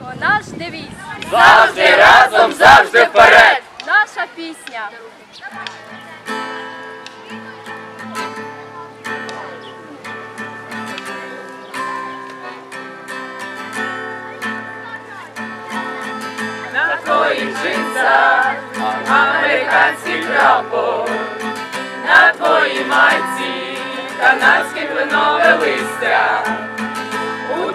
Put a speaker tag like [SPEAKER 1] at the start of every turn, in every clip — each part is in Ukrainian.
[SPEAKER 1] Наш девіз,
[SPEAKER 2] Завжди разом, завжди вперед!
[SPEAKER 1] наша пісня.
[SPEAKER 2] На твоїх джинсах американський прапор, на твоїй майці канадське кленове листя.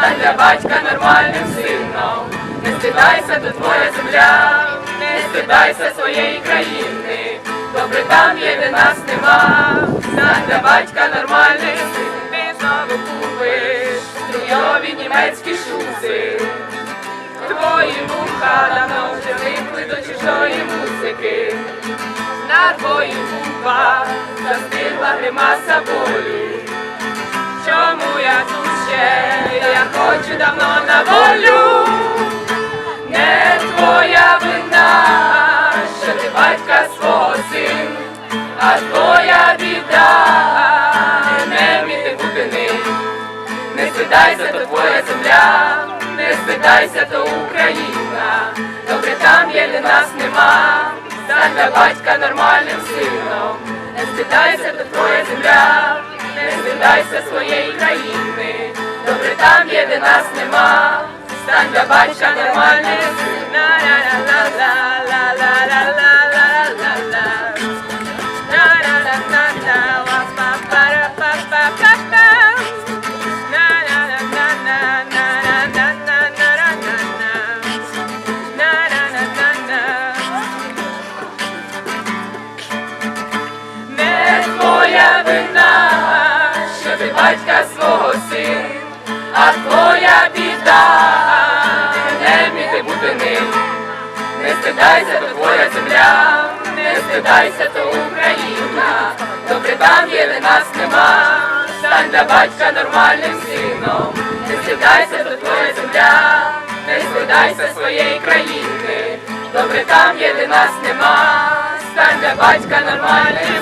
[SPEAKER 2] стань для батька нормальним сином. Не стидайся, то твоя земля, не стидайся своєї країни. Добре там є, де нас нема, стань для батька нормальним сином. Ти знову купиш струйові німецькі шузи. Твої вуха давно вже звикли до чужої музики. На твоїх губах застигла гримаса болю. Чому я тут ще? Батька свого син, а твоя біда, не вміти бути ним. Не стидайся, то твоя земля, не стидайся, то Україна. Добре там є, де нас нема, стань для батька нормальним сином. Не стидайся, то твоя земля, не стидайся своєї країни. Добре там є, де нас нема, стань для батька нормальним батька свого син, а твоя біда, не вміти бути ним. Не стидайся, то твоя земля, не стидайся, то Україна. Добре там є, де нас нема, стань для батька нормальним сином. Не стидайся, то твоя земля, не стидайся своєї країни. Добре там є, де нас нема, стань для батька нормальним